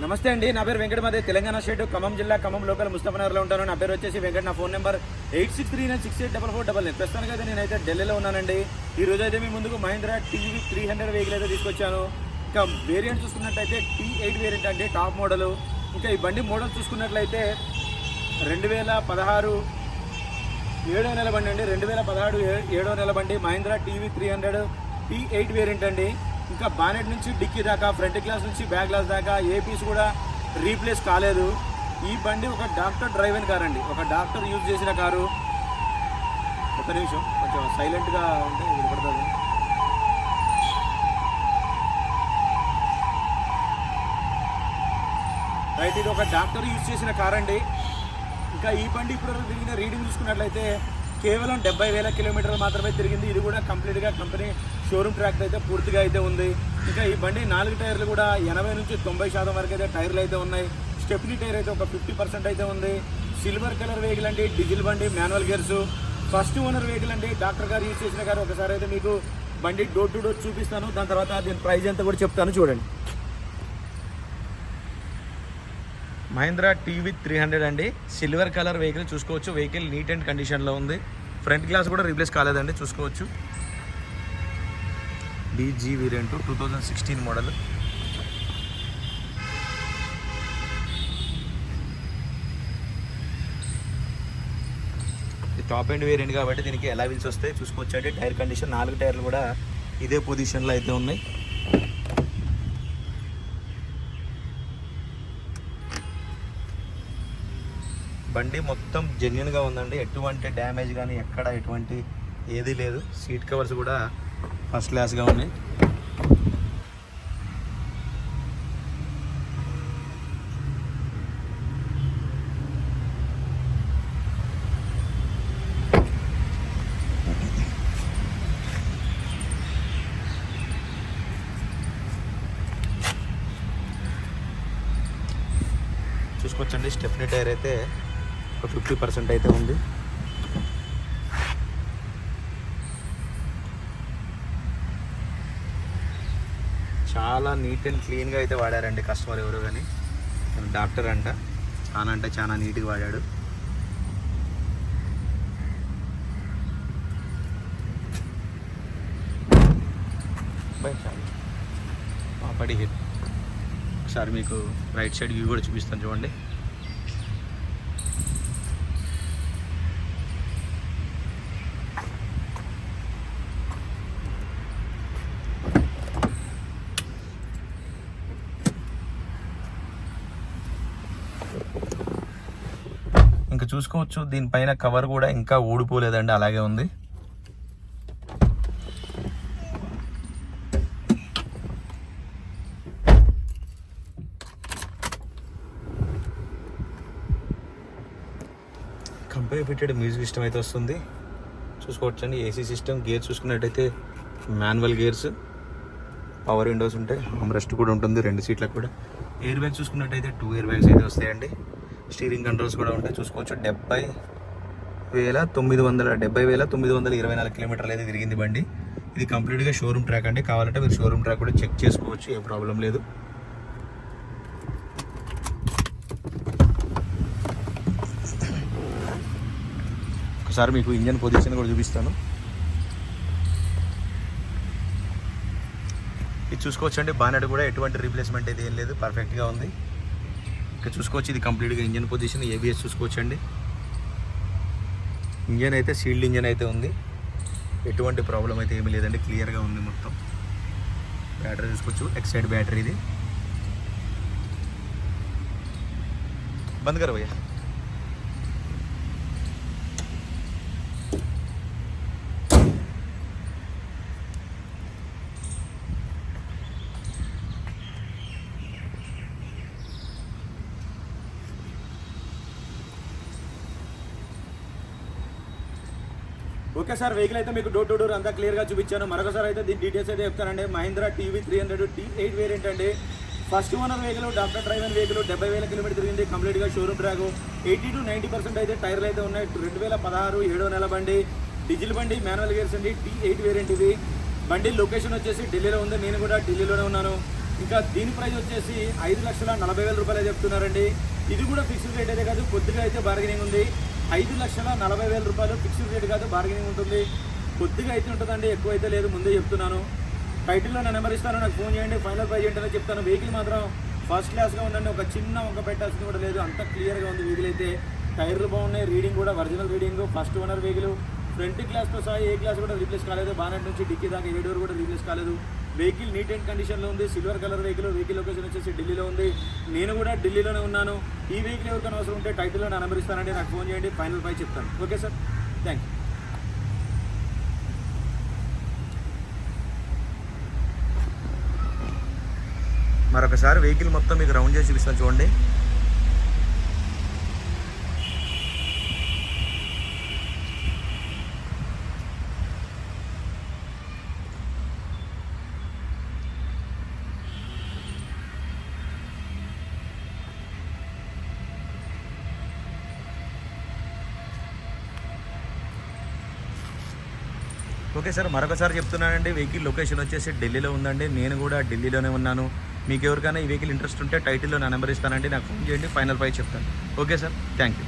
నమస్తే అండి నా పేరు వెంకట మాదే తెలంగాణ స్టేట్ ఖమ్మం జిల్లా ఖమ్మం లోకల్ ముస్తఫనగర్లో ఉంటాను. నా పేరు వచ్చేసి వెంకట నా phone number eight six three nine six eight double four double nine. ప్రస్తుతానికి అయితే నేనైతే ఢిల్లీలో ఉన్నానండి. ఈ రోజు అయితే మీ ముందుకు Mahindra TV three hundred vehicle అయితే తీసుకొచ్చాను. ఇంకా వేరియంట్ చూసుకున్నట్టయితే టీ ఎయిట్ వేరియంట్ అండి టాప్ మోడల్. ఇంకా ఈ బండి మోడల్ చూసుకున్నట్లయితే రెండు వేల పదహారు ఏడో నెల బండి అండి. రెండు వేల పదహారు ఏ- ఏడో నెల బండి Mahindra TV three hundred T eight variant అండి. ఇంకా బానెట్ నుంచి డిక్కీ దాకా ఫ్రంట్ గ్లాస్ నుంచి బ్యాక్ గ్లాస్ దాకా ఏ పీస్ కూడా రీప్లేస్ కాలేదు. ఈ బండి ఒక డాక్టర్ డ్రైవెన్ కార్ అండి ఒక డాక్టర్ యూజ్ చేసిన కారు. ఒక నిమిషం. కొంచెం సైలెంట్గా ఉంటే వినపడుతుంది. రైట్ ఇది ఒక డాక్టర్ యూజ్ చేసిన కార్ అండి ఇంకా ఈ బండి ఇప్పుడు తిరిగిన రీడింగ్ చూసుకున్నట్లయితే కేవలం డెబ్బై వేల కిలోమీటర్లు మాత్రమే తిరిగింది. ఇది కూడా కంప్లీట్గా కంపెనీ షోరూమ్ ట్రాక్ అయితే పూర్తిగా అయితే ఉంది. ఇంకా ఈ బండి నాలుగు టైర్లు కూడా ఎనభై నుంచి తొంభై శాతం వరకు అయితే టైర్లు అయితే ఉన్నాయి. స్టెప్నీ టైర్ అయితే ఒక ఫిఫ్టీ పర్సెంట్ అయితే ఉంది. సిల్వర్ కలర్ వెహికల్ అండి డీజిల్ బండి manual gears. First owner vehicle అండి డాక్టర్ గారు యూజ్ చేసిన గారు ఒకసారి అయితే మీకు బండి డోర్ టు డోర్ చూపిస్తాను. దాని తర్వాత దీని ప్రైజ్ ఎంత కూడా చెప్తాను చూడండి. మహీంద్రా టీవీ త్రీ హండ్రెడ్ అండి. సిల్వర్ కలర్ వెహికల్ చూసుకోవచ్చు. వెహికల్ నీట్ అండ్ కండిషన్లో ఉంది. ఫ్రంట్ గ్లాస్ కూడా రీప్లేస్ కాలేదండి. చూసుకోవచ్చు. DG variant two thousand sixteen model top and variant కాబట్టి దీనికి ఎలా వీల్స్ వస్తాయి. చూసుకోవచ్చు అంటే టైర్ కండిషన్ నాలుగు టైర్లు కూడా ఇదే పొజిషన్లో అయితే ఉన్నాయి. బండి మొత్తం జెన్యున్గా ఉందండి. ఎటువంటి డ్యామేజ్ కానీ ఎక్కడ ఎటువంటి ఏది లేదు. సీట్ కవర్స్ కూడా ఫస్ట్ క్లాస్గా ఉన్నాయి. చూసుకోవచ్చండి. స్టెఫ్నీ టైర్ అయితే ఒక ఫిఫ్టీ పర్సెంట్ అయితే ఉంది. చాలా నీట్ అండ్ క్లీన్గా అయితే వాడారండి కస్టమర్ ఎవరు కానీ. డాక్టర్ అంట చాలా అంటే చాలా నీట్గా వాడాడు. బై చాలు. పడి ఒకసారి మీకు రైట్ సైడ్ వ్యూ కూడా చూపిస్తాను చూడండి ఇంకా చూసుకోవచ్చు. దీనిపైన కవర్ కూడా ఇంకా ఊడిపోలేదండి అలాగే ఉంది. కంపెనీ ఫిట్టెడ్ మ్యూజిక్ సిస్టమ్ అయితే వస్తుంది. చూసుకోవచ్చండి ఏసీ సిస్టమ్ గేర్ చూసుకున్నట్టయితే మాన్యువల్ గేర్స్ పవర్ విండోస్ ఉంటాయి రెస్ట్ కూడా ఉంటుంది రెండు సీట్లకు కూడా. ఎయిర్ బ్యాగ్స్ చూసుకున్నట్టయితే టూ ఎయిర్ బ్యాగ్స్ అయితే వస్తాయండి. స్టీరింగ్ కంట్రోల్స్ కూడా ఉంటాయి చూసుకోవచ్చు. డెబ్బై వేల తొమ్మిది వందల డెబ్బై వేల తొమ్మిది వందల ఇరవై నాలుగు కిలోమీటర్లు అయితే తిరిగింది బండి. ఇది కంప్లీట్గా షోరూమ్ ట్రాక్ అండి. కావాలంటే మీరు షోరూమ్ ట్రాక్ కూడా చెక్ చేసుకోవచ్చు. ఏ ప్రాబ్లం లేదు. ఒకసారి మీకు ఇంజన్ పొజిషన్ కూడా చూపిస్తాను. ఇది చూసుకోవచ్చండి. బానెట్ కూడా ఎటువంటి రీప్లేస్మెంట్ అయితే ఏం లేదు. పర్ఫెక్ట్గా ఉంది. ఇక్కడ చూసుకోవచ్చు. ఇది కంప్లీట్గా ఇంజన్ పొజిషన్ ఏబిఎస్ చూసుకోవచ్చండి. ఇంజన్ అయితే సీల్డ్ ఇంజన్ అయితే ఉంది. ఎటువంటి ప్రాబ్లం అయితే ఏమీ లేదండి. క్లియర్గా ఉంది మొత్తం. బ్యాటరీ చూసుకోవచ్చు ఎక్సైడ్ బ్యాటరీ ఇది. బంద్ కర భయ్యా. ఓకే సార్ వెహికల్ అయితే మీకు డోర్ టు డోర్ అంతా క్లియర్గా చూపించాను. మరొకసారి అయితే దీని డీటెయిల్స్ అయితే చెప్తానండి. Mahindra TV three hundred T eight variant అండి. First owner vehicle doctor driver vehicle డెబ్బై వేల కిలోమీటర్ తిరిగింది. కంప్లీట్గా showroom track eighty to ninety percent అయితే టైర్లు అయితే ఉన్నాయి. రెండు వేల పదహారు ఏడో నెల బండి. డీజిల్ బండి మాన్యువల్ గేర్స్ అండి. టీ ఎయిట్ వేరియంట్ ఇది. బండి లొకేషన్ వచ్చేసి ఢిల్లీలో ఉంది. నేను కూడా ఢిల్లీలోనే ఉన్నాను. ఇంకా దీని ప్రైస్ వచ్చేసి ఐదు లక్షల నలభై వేల రూపాయలు చెప్తున్నారండి. ఇది కూడా ఫిక్స్డ్ రేట్ అయితే కాదు. కొద్దిగా అయితే బార్గెనింగ్ ఉంది. ఐదు లక్షల నలభై వేల రూపాయలు ఫిక్స్డ్ రేట్ కాదు బార్గెనింగ్ ఉంటుంది. కొద్దిగా అయితే ఉంటుందండి ఎక్కువ అయితే లేదు ముందే చెప్తున్నాను. టైటిల్లో నా నెంబర్ ఇస్తాను నాకు ఫోన్ చేయండి ఫైనల్ ప్రైజ్ ఏంటనే చెప్తాను. వెహికల్ మాత్రం ఫస్ట్ క్లాస్గా ఉండండి ఒక చిన్న ఒక పెట్టాల్సింది కూడా లేదు. అంత క్లియర్గా ఉంది వెహికల్ అయితే. టైర్లు బాగున్నాయి రీడింగ్ కూడా original reading first owner vehicle front గ్లాస్తో సహా ఏ గ్లాస్ కూడా రీప్లేస్ కాలేదు. బానెట్ నుంచి డిక్కీ దాకా ఏ డోర్ కూడా రీప్లేస్ కాలేదు. వెహికల్ నీట్ అండ్ కండిషన్లో ఉంది. Silver colour vehicle vehicle location వచ్చేసి ఢిల్లీలో ఉంది. నేను కూడా ఢిల్లీలోనే ఉన్నాను. ఈ వెహికల్ ఎవరికైనా అవసరం ఉంటే టైటిల్లో నా నాకు ఫోన్ చేయండి. ఫైనల్ పై చెప్తాను. Okay sir? Thank you. మరొకసారి వెహికల్ మొత్తం మీకు రౌండ్ చేసి చూపిస్తాను. చూడండి. ఓకే సార్ మరొకసారి చెప్తున్నానండి వెహికల్ లొకేషన్ వచ్చేసి ఢిల్లీలో ఉందండి. నేను కూడా ఢిల్లీలోనే ఉన్నాను. మీకు ఎవరికైనా ఈ వెహికల్ ఇంట్రెస్ట్ ఉంటే టైటిల్లో నా నెంబర్ ఇస్తానండి. నాకు ఫోన్ చేయండి ఫైనల్ ప్రైస్ చెప్తాను. Okay sir thank you